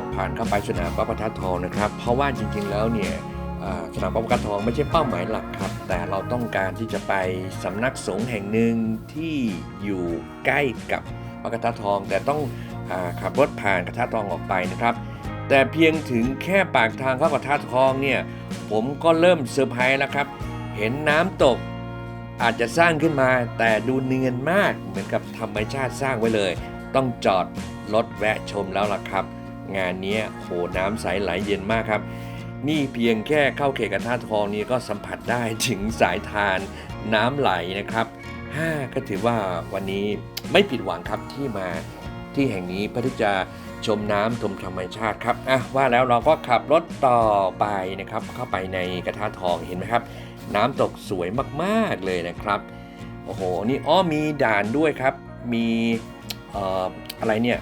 รถผ่านเข้าไปสนามป้าประทัดทองนะครับ เพราะว่าจริงๆแล้วเนี่ยสนามป้าประทัดทองไม่ใช่เป้าหมายหลักครับ แต่เราต้องการที่จะไปสำนักสงฆ์แห่งหนึ่งที่อยู่ใกล้กับพระกระทะทอง แต่ต้องอขับรถผ่านกระทะทองออกไปนะครับ แต่เพียงถึงแค่ปากทางเข้ากระทะทองเนี่ยผมก็เริ่มเซอร์ไพรส์แล้วครับ เห็นน้ำตกอาจจะสร้างขึ้นมาแต่ดูเนียนมากเหมือนกับธรรมชาติสร้างไว้เลย ต้องจอดรถแวะชมแล้วล่ะครับ งานนี้โหน้ำใสไหลเย็นมากครับ นี่เพียงแค่เข้าเขตกระทะทองนี้ก็สัมผัสได้ถึงสายทานน้ำไหลนะครับห้าก็ถือว่าวันนี้ไม่ผิดหวังครับที่มาที่แห่งนี้เพื่อที่จะชมน้ำชมธรรมชาติครับอะว่าแล้วเราก็ขับรถต่อไปนะครับ เข้าไปในกระทะทองเห็นไหมครับ น้ำตกสวยมากๆเลยนะครับโอ้โหนี่อ้อมีด่านด้วยครับ มีอออะไรเนี่ย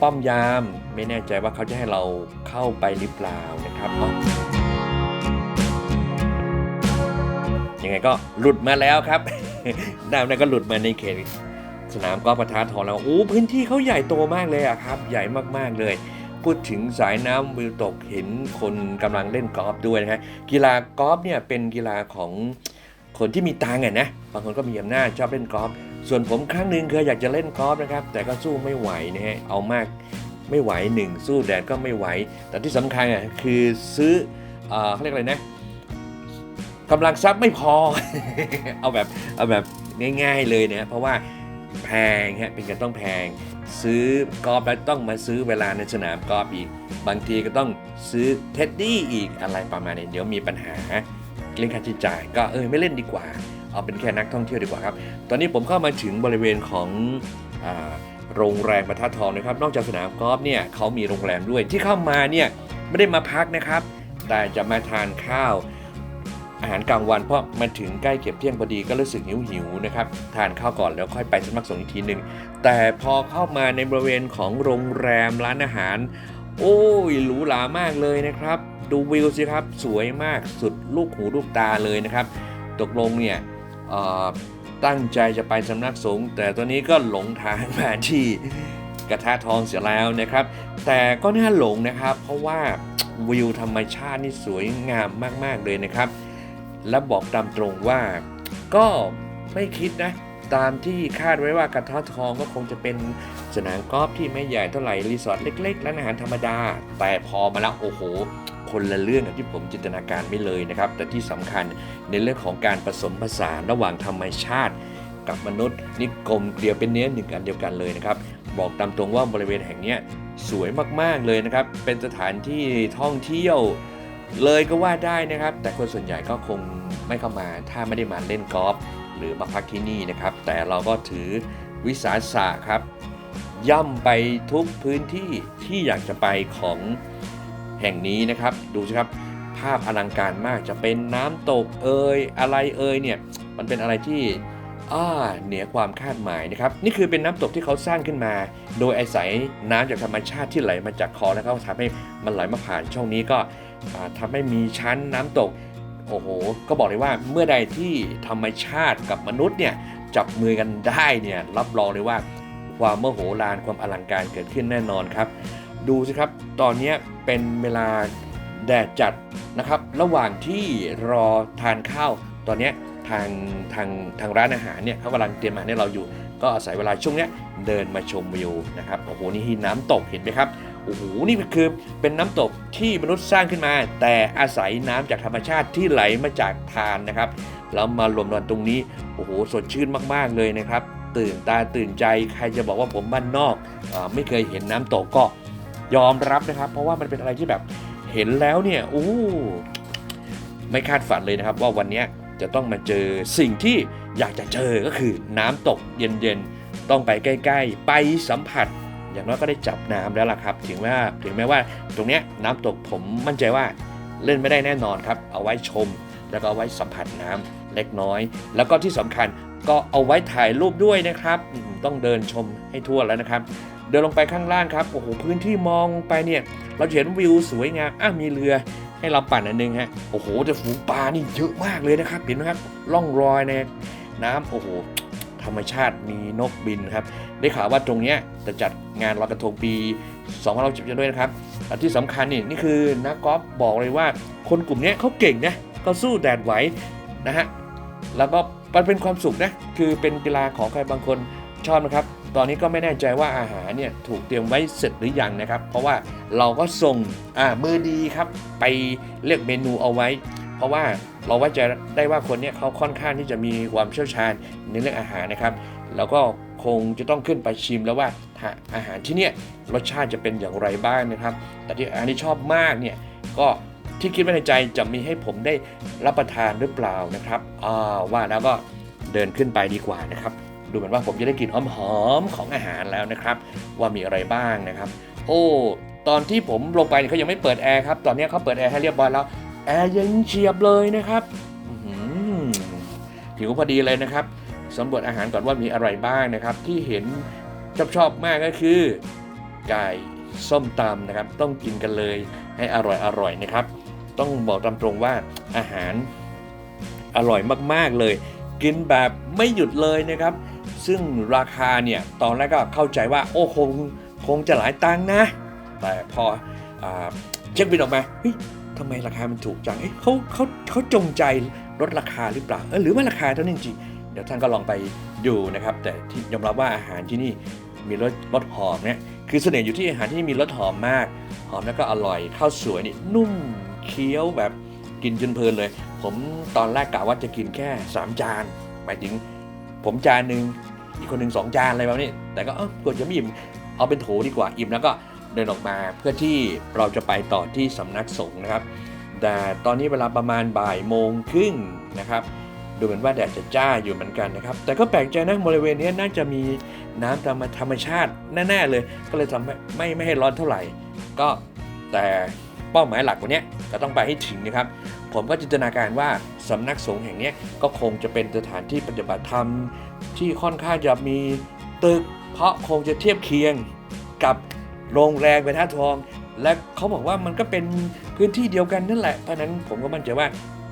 ป้อมยาม ไม่แน่ใจว่าเขาจะให้เราเข้าไปหรือเปล่านะครับยังไงก็หลุดมาแล้วครับดาวนั้นก็หลุดมาในเขตสนามกอล์ฟประทานทองแล้วโอ้พื้นที่เขาใหญ่โตมากเลยอะครับ ใหญ่มากๆเลย พูดถึงสายน้ำวิวตกเห็นคนกำลังเล่นกอล์ฟด้วยนะฮะกีฬากอล์ฟเนี่ยเป็นกีฬาของคนที่มีตังค์อะนะบางคนก็มีอำนาจชอบเล่นกอล์ฟ ส่วนผมครั้งหนึ่งเคยอยากจะเล่นกอล์ฟนะครับ แต่ก็สู้ไม่ไหวนะฮะเอามากไม่ไหวหนึ่งสู้แดดก็ไม่ไหว แต่ที่สำคัญอะคือซื้อเอ่อเขาเรียกอะไรนะกำลังทรัพย์ไม่พอ เอาแบบเอาแบบง่ายๆเลยนะเพราะว่าแพงฮะเป็นกันต้องแพง ซื้อกอล์ฟแล้วต้องมาซื้อเวลาในสนามกอล์ฟอีก บางทีก็ต้องซื้อเท็ดดี้อีกอะไรประมาณนี้เดี๋ยวมีปัญหาเรื่องค่าใช้จ่ายก็เออไม่เล่นดีกว่า เอาเป็นแค่นักท่องเที่ยวดีกว่าครับ ตอนนี้ผมเข้ามาถึงบริเวณของอโรงแรมประทัดทองนะครับ นอกจากสนามกอล์ฟเนี่ยเขามีโรงแรมด้วยที่เข้ามาเนี่ยไม่ได้มาพักนะครับ แต่จะมาทานข้าวอาหารกลางวันเพราะมาถึงใกล้เก็บเที่ยงพอดีก็รู้สึกหิวหิวนะครับ ทานข้าวก่อนแล้วค่อยไปสมัครสงอีกทีหนึ่งแต่พอเข้ามาในบริเวณของโรงแรมร้านอาหาร โอ้ยหรูหรามากเลยนะครับ ดูวิวสิครับ สวยมากสุดลูกหูลูกตาเลยนะครับ ตกลงเนี่ย ตั้งใจจะไปสำนักสงฆ์แต่ตอนนี้ก็หลงทางมาที่กระทะทองเสียแล้วนะครับ แต่ก็น่าหลงนะครับ เพราะว่าวิวธรรมชาตินี่สวยงามมาก ๆ เลยนะครับ และบอกตามตรงว่าก็ไม่คิดนะ ตามที่คาดไว้ว่ากระทะทองก็คงจะเป็นสนามกอล์ฟที่ไม่ใหญ่เท่าไหร่รีสอร์ทเล็ก ๆ ร้านอาหารธรรมดา แต่พอมาแล้วโอ้โห คนละเรื่องกับที่ผมจินตนาการไม่เลยนะครับ แต่ที่สำคัญในเรื่องของการผสมผสานระหว่างธรรมชาติ กับมนุษย์นี่กลมเกลียวเป็นเนื้อหนึ่งอันเดียวกันเลยนะครับ บอกตามตรงว่าบริเวณแห่งนี้สวยมากๆเลยนะครับ เป็นสถานที่ท่องเที่ยวเลยก็ว่าได้นะครับ แต่คนส่วนใหญ่ก็คงไม่เข้ามา ถ้าไม่ได้มาเล่นกอล์ฟหรือมาพักที่นี่นะครับ แต่เราก็ถือวิสาสะครับ ย่ำไปทุกพื้นที่ที่อยากจะไปของ แห่งนี้นะครับ ดูสิครับภาพอลังการมากจะเป็นน้ำตกเอ่ยอะไรเอ่ยเนี่ยมันเป็นอะไรที่อ่าเหนือความคาดหมายนะครับ นี่คือเป็นน้ำตกที่เขาสร้างขึ้นมา โดยอาศัยน้ำจากธรรมชาติที่ไหลมาจากคลองแล้วก็ทำให้มันไหลมาผ่านช่องนี้ก็อ่าทำให้มีชั้นน้ำตกโอ้โห ก็บอกเลยว่าเมื่อใดที่ธรรมชาติกับมนุษย์เนี่ยจับมือกันได้เนี่ยรับรองเลยว่าความเมโหฬารความอลังการเกิดขึ้นแน่นอนครับ ดูสิครับ ตอนนี้เป็นเวลาแดดจัดนะครับ ระหว่างที่รอทานข้าว ตอนนี้ทางทางทางร้านอาหารเนี่ยเขากำลังเตรียมอาหารให้เราอยู่ ก็อาศัยเวลาช่วงนี้เดินมาชมวิวนะครับ โอ้โห นี่น้ำตกเห็นไหมครับ โอ้โห นี่คือเป็นน้ำตกที่มนุษย์สร้างขึ้นมา แต่อาศัยน้ำจากธรรมชาติที่ไหลมาจากทานนะครับ แล้วมารวมนอนตรงนี้ โอ้โห สดชื่นมากๆเลยนะครับ ตื่นตาตื่นใจ ใครจะบอกว่าผมบ้านนอกอไม่เคยเห็นน้ำตกก็ ยอมรับนะครับ เพราะว่ามันเป็นอะไรที่แบบเห็นแล้วเนี่ยโอ้ไม่คาดฝันเลยนะครับ ว่าวันนี้จะต้องมาเจอสิ่งที่อยากจะเจอก็คือน้ำตกเย็นๆ ต้องไปใกล้ๆ ไปสัมผัส อย่างน้อยก็ได้จับน้ำแล้วล่ะครับ ถึงว่าถึงแม้ว่าตรงเนี้ยน้ำตกผมมั่นใจว่าเล่นไม่ได้แน่นอนครับ เอาไว้ชม แล้วก็เอาไว้สัมผัสน้ำเล็กน้อย แล้วก็ที่สำคัญก็เอาไว้ถ่ายรูปด้วยนะครับ ต้องเดินชมให้ทั่วแล้วนะครับ เดินลงไปข้างล่างครับโอ้โหพื้นที่มองไปเนี่ยเราเห็นวิวสวยงามอะมีเรือให้เราปั่นอันนึงฮะโอ้โหแต่ฝูงปลานี่เยอะมากเลยนะครับเห็นไหมครับล่องรอยในน้ำโอ้โหธรรมชาติมีนกบินครับได้ข่าวว่าตรงเนี้ยจะจัดงานลอยกระทงปี2010ด้วยนะครับที่สำคัญนี่นี่คือนักกอล์ฟบอกเลยว่า คนกลุ่มนี้เขาเก่งนะเขาสู้แดดไหวนะฮะแล้วก็มันเป็นความสุขนะคือเป็นกีฬาของใครบางคนชอบนะครับ ตอนนี้ก็ไม่แน่ใจว่าอาหารเนี่ยถูกเตรียมไว้เสร็จหรือยังนะครับ เพราะว่าเราก็ส่งอ่ามือดีครับ ไปเลือกเมนูเอาไว้ เพราะว่าเราไว้ใจได้ว่าคนเนี้ยเขาค่อนข้างที่จะมีความเชี่ยวชาญในเรื่องอาหารนะครับ แล้วก็คงจะต้องขึ้นไปชิมแล้วว่าอาหารที่เนี่ยรสชาติจะเป็นอย่างไรบ้างนะครับ แต่ที่อันที่ชอบมากเนี่ยก็ที่คิดไว้ในใจจะมีให้ผมได้รับประทานหรือเปล่านะครับ อ่าว่าแล้วก็เดินขึ้นไปดีกว่านะครับ ดูเหมือนว่าผมจะได้กลิ่นหอมๆของอาหารแล้วนะครับ ว่ามีอะไรบ้างนะครับ โอ้ตอนที่ผมลงไปเขายังไม่เปิดแอร์ครับ ตอนนี้เขาเปิดแอร์ให้เรียบร้อยแล้ว แอร์เย็นเฉียบเลยนะครับผิวพอดีเลยนะครับสำรวจอาหารก่อนว่ามีอะไรบ้างนะครับ ที่เห็นชอบชอบมากก็คือไก่ส้มตำนะครับ ต้องกินกันเลยให้อร่อยอร่อยนะครับ ต้องบอกตามตรงว่าอาหารอร่อยมากๆเลย กินแบบไม่หยุดเลยนะครับ ซึ่งราคาเนี่ยตอนแรกก็เข้าใจว่าโอ้คงคงจะหลายตังค์นะ แต่พออเช็คบินออกมาเฮ้ยทำไมราคามันถูกจังเอ้ยเขาเขาเขาจงใจลดราคาหรือเปล่าหรือว่าราคาเท่านี้จริงเดี๋ยวท่านก็ลองไปดูนะครับ แต่ที่ยอมรับว่าอาหารที่นี่มีรสรสหอมเนี่ยคือเสน่ห์อยู่ที่อาหารที่นี่มีรสหอมมาก หอมแล้วก็อร่อยข้าวสวยนี่นุ่มเคี้ยวแบบกินจนเพลินเลย ผมตอนแรกกะว่าจะกินแค่ 3 จานหมายถึง ผมจานหนึ่งอีกคนหนึ่งสองจานอะไรแบบนี้ แต่ก็เออกดจะไม่อิ่มเอาเป็นโถดีกว่าอิ่มแล้วก็เดินออกมาเพื่อที่เราจะไปต่อที่สำนักสงฆ์นะครับ แต่ตอนนี้เวลาประมาณบ่ายโมงครึ่งนะครับดูเหมือนว่าแดดจะจ้าอยู่เหมือนกันนะครับ แต่ก็แปลกใจนะบริเวณนี้น่าจะมีน้ำธรรมธรรมชาติแน่ๆเลย ก็เลยทำให้ไม่ไม่ให้ร้อนเท่าไหร่ ก็แต่เป้าหมายหลักวันนี้ก็ต้องไปให้ถึงนะครับ ผมก็จินตนาการว่าสำนักสงฆ์แห่งนี้ก็คงจะเป็นสถานที่ปฏิบัติธรรม ที่ค่อนข้างจะมีตึก เพราะคงจะเทียบเคียงกับโรงแรมไปท่าทอง และเขาบอกว่ามันก็เป็นพื้นที่เดียวกันนั่นแหละ เพราะนั้นผมก็มั่นใจว่า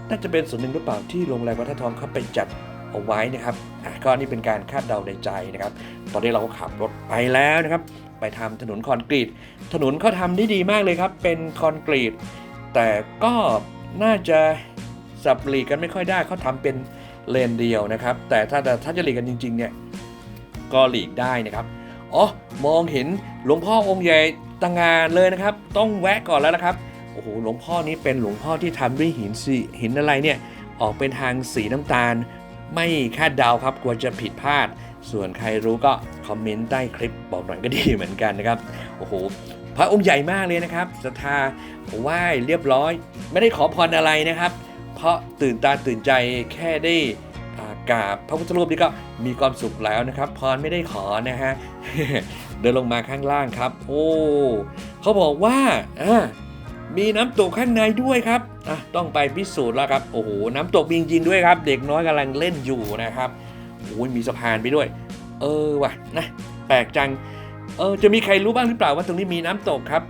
น่าจะเป็นส่วนหนึ่งหรือเปล่าที่โรงแรมวัฒนทองเขาไปจัดเอาไว้นะครับก็นี่เป็นการคาดเดาในใจนะครับ ตอนนี้เราก็ขับรถไปแล้วนะครับ ไปทำถนนคอนกรีต ถนนเขาทำได้ดีมากเลยครับ เป็นคอนกรีต แต่ก็ น่าจะสับหลีกกันไม่ค่อยได้เขาทำเป็นเลนเดียวนะครับ แต่ถ้าถ้าจะหลีกกันจริงๆเนี่ยก็หลีกได้นะครับอ๋อมองเห็นหลวงพ่อองค์ใหญ่ต่างงานเลยนะครับ ต้องแวะก่อนแล้วนะครับโอ้โหหลวงพ่อนี้เป็นหลวงพ่อที่ทำด้วยหินสีหินอะไรเนี่ยออกเป็นทางสีน้ำตาล ไม่คาดเดาครับกลัวจะผิดพลาด ส่วนใครรู้ก็คอมเมนต์ใต้คลิปบอกหน่อยก็ดีเหมือนกันนะครับโอ้โห พระองค์ใหญ่มากเลยนะครับศรัทธาไหว้เรียบร้อย ไม่ได้ขอพรอะไรนะครับ เพราะตื่นตาตื่นใจแค่ได้ากราบพระพุทธรูปนี่ก็มีความสุขแล้วนะครับ พรไม่ได้ขอนะฮะเดินลงมาข้างล่างครับ โอ้เขาบอกว่าอ่ามีน้ำตกข้างในด้วยครับอะต้องไปพิสูจน์แล้วครับโอ้โหน้ำตกมีจริงๆด้วยครับ เด็กน้อยกำลังเล่นอยู่นะครับโอ้ยมีสะพานไปด้วย เออว่ะนะแปลกจัง เออจะมีใครรู้บ้างหรือเปล่าว่าตรงนี้มีน้ำตกครับ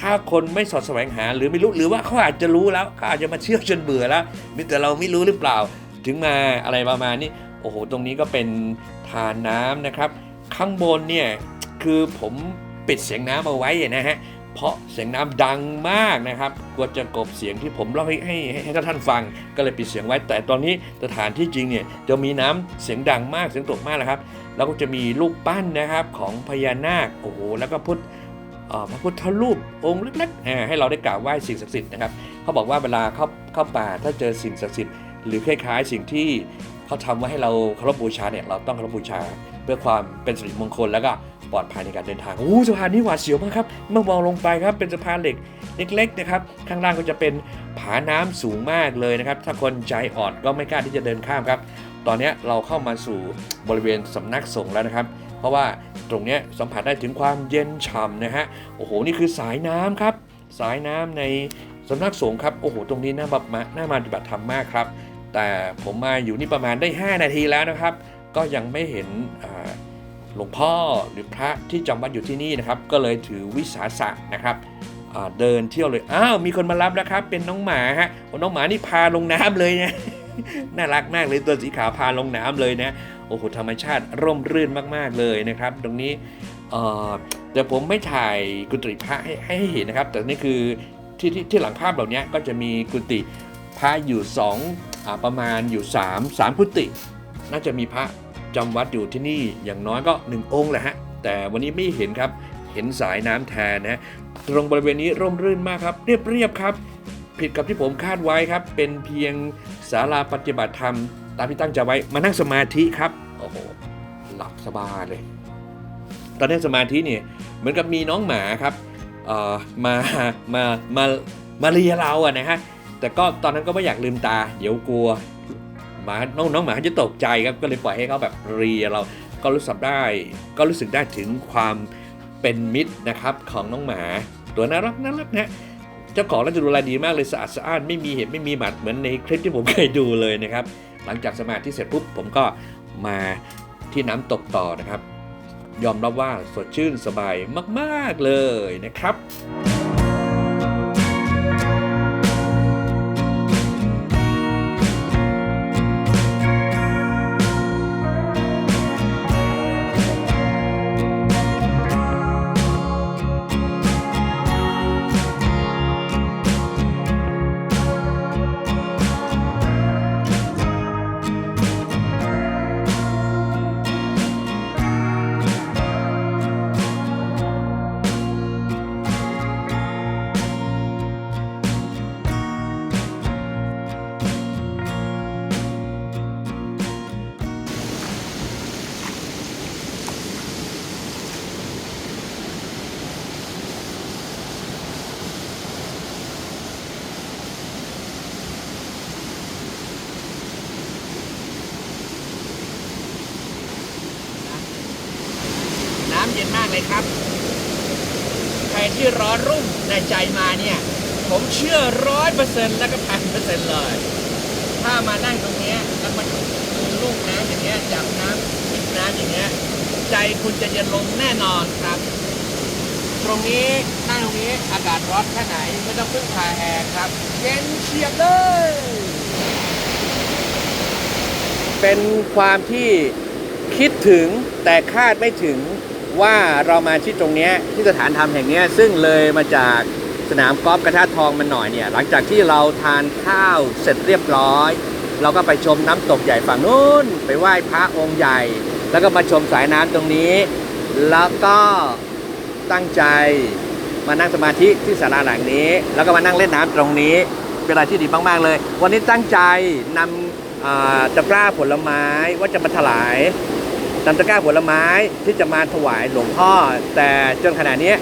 ถ้าคนไม่สอดแสวงหาหรือไม่รู้หรือว่าเขาอาจจะรู้แล้วเขาอาจจะมาเชื่อจนเบื่อแล้วนี่แต่เราไม่รู้หรือเปล่า ถึงมาอะไรประมาณนี้โอ้โหตรงนี้ก็เป็นทานน้ำนะครับ ข้างบนเนี่ยคือผมปิดเสียงน้ำเอาไว้นะฮะเพราะเสียงน้ำดังมากนะครับกลัวจะกบเสียงที่ผมเล่าให้ให้ให้ให้ท่านฟัง ก็เลยปิดเสียงไว้ แต่ตอนนี้สถานที่จริงเนี่ยจะมีน้ำเสียงดังมากเสียงตกมากนะครับ แล้วก็จะมีรูปปั้นนะครับของพญานาคโอ้โหแล้วก็พุทธพระพุทธรูปองค์เล็กๆให้เราได้กราบไหว้สิ่งศักดิ์สิทธิ์นะครับเขาบอกว่าเวลาเข้าเข้าป่าถ้าเจอสิ่งศักดิ์สิทธิ์หรือคล้ายๆ สิ่งที่เขาทำไว้ให้เราเคารพบูชาเนี่ยเราต้องเคารพบูชา เพื่อความเป็นสิริมงคลแล้วก็ปลอดภัยในการเดินทางโอ้สะพานนี้หวาดเสียวมากครับเมื่อมองลงไปครับเป็นสะพานเหล็กเล็กๆนะครับข้างล่างก็จะเป็นผาน้ำสูงมากเลยนะครับ ถ้าคนใจอ่อนก็ไม่กล้าที่จะเดินข้ามครับ ตอนนี้เราเข้ามาสู่บริเวณสำนักสงฆ์แล้วนะครับ เพราะว่าตรงนี้สัมผัสได้ถึงความเย็นฉ่ำนะฮะโอ้โหนี่คือสายน้ำครับ สายน้ำในสำนักสงฆ์ครับโอ้โหตรงนี้น่าแบบมาน่ามาปฏิบัติธรรมมากครับ แต่ผมมาอยู่นี่ประมาณได้ 5 นาทีแล้วนะครับ ก็ยังไม่เห็นหลวงพ่อหรือพระที่จำวัดอยู่ที่นี่นะครับ ก็เลยถือวิสาสะนะครับเดินเที่ยวเลย อ้าว มีคนมารับแล้วครับ เป็นน้องหมาฮะน้องหมานี่พาลงน้ำเลยเนะ น่ารักมากเลยตัวสีขาวพาลงน้ำเลยนะโอ้โหธรรมชาติร่มรื่นมากๆเลยนะครับ ตรงนี้เอ่อแต่ผมไม่ถ่ายกุฏิพระให้ให้ให้เห็นนะครับ แต่นี่คือที่ที่ที่หลังภาพเหล่านี้ก็จะมีกุฏิพระอยู่สองประมาณอยู่3ามสามกุฏิน่าจะมีพระจำวัดอยู่ที่นี่อย่างน้อยก็หนึ่งองค์แหละฮะแต่วันนี้ไม่เห็นครับเห็นสายน้ำแทนนะตรงบริเวณนี้ร่มรื่นมากครับ เรียบเรียบครับ ผิดกับที่ผมคาดไว้ครับ เป็นเพียงศาลาปฏิบัติธรรม ตามที่ตั้งใจไว้มานั่งสมาธิครับโอ้โหหลับสบายเลย ตอนนั่งสมาธิเนี่ยเหมือนกับมีน้องหมาครับเออมามามามาเลียเราอะนะฮะแต่ก็ตอนนั้นก็ไม่อยากลืมตา เดี๋ยวกลัวหมาน้องน้องหมาจะตกใจครับก็เลยปล่อยให้เขาแบบเลียเราก็รู้สึกได้ ก็รู้สึกได้ถึงความเป็นมิตรนะครับของน้องหมา ตัวน่ารักน่ารักนะ จ้าของน่าจะดูแลดีมากเลยสะอาดสะอ้านไม่มีเห็บไม่มีหมัดเหมือนในคลิปที่ผมเคยดูเลยนะครับ หลังจากสมาธิเสร็จปุ๊บผมก็มาที่น้ำตกต่อนะครับ ยอมรับว่าสดชื่นสบายมาก ๆ เลยนะครับ ใจมาเนี่ย ผมเชื่อร้อยเปอร์เซ็นต์แล้วก็พันเปอร์เซ็นต์เลย ถ้ามานั่งตรงเนี้ยแล้วมาดูลูกน้ำอย่างเงี้ยจับน้ำจิบน้ำอย่างเงี้ยใจคุณจะเย็นลงแน่นอนครับ ตรงนี้นั่งตรงนี้อากาศร้อนแค่ไหนไม่ต้องพึ่งพาแอร์ครับ เย็นเฉียบเลย เป็นความที่คิดถึงแต่คาดไม่ถึง ว่าเรามาที่ตรงนี้ที่สถานธรรมแห่งนี้ซึ่งเลยมาจากสนามกอล์ฟกระทะทองมันหน่อยเนี่ยหลังจากที่เราทานข้าวเสร็จเรียบร้อย เราก็ไปชมน้ำตกใหญ่ฝั่งนู้นไปไหว้พระองค์ใหญ่ แล้วก็มาชมสายน้ำตรงนี้ แล้วก็ตั้งใจมานั่งสมาธิที่ศาลาหลังนี้ แล้วก็มานั่งเล่นน้ำตรงนี้ เป็นอะไรที่ดีมากๆเลย วันนี้ตั้งใจนำอ่าตะกร้าผลไม้ว่าจะมาถลาย นำตะกร้าผลไม้ที่จะมาถวายหลวงพ่อ แต่จนขณะนี้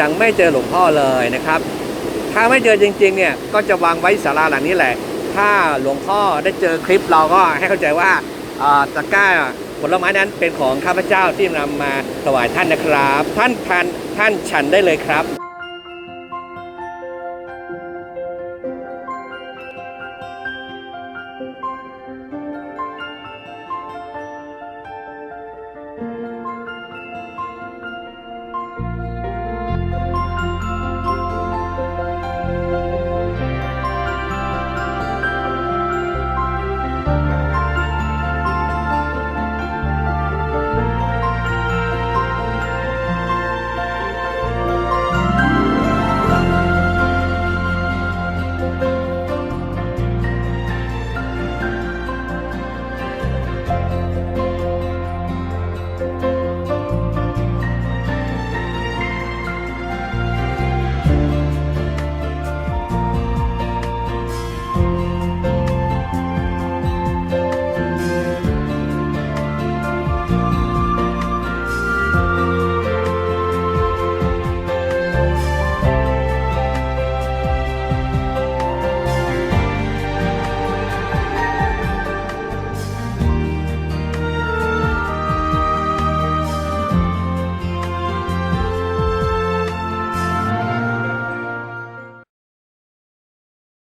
ยังไม่เจอหลวงพ่อเลยนะครับ ถ้าไม่เจอจริงๆเนี่ยก็จะวางไว้ศาลาหลังนี้แหละ ถ้าหลวงพ่อได้เจอคลิปเราก็ให้เข้าใจว่าอ่าตะกร้าผลไม้นั้นเป็นของข้าพเจ้าที่นำมาถวายท่านนะครับ ท่านทานท่านฉันได้เลยครับ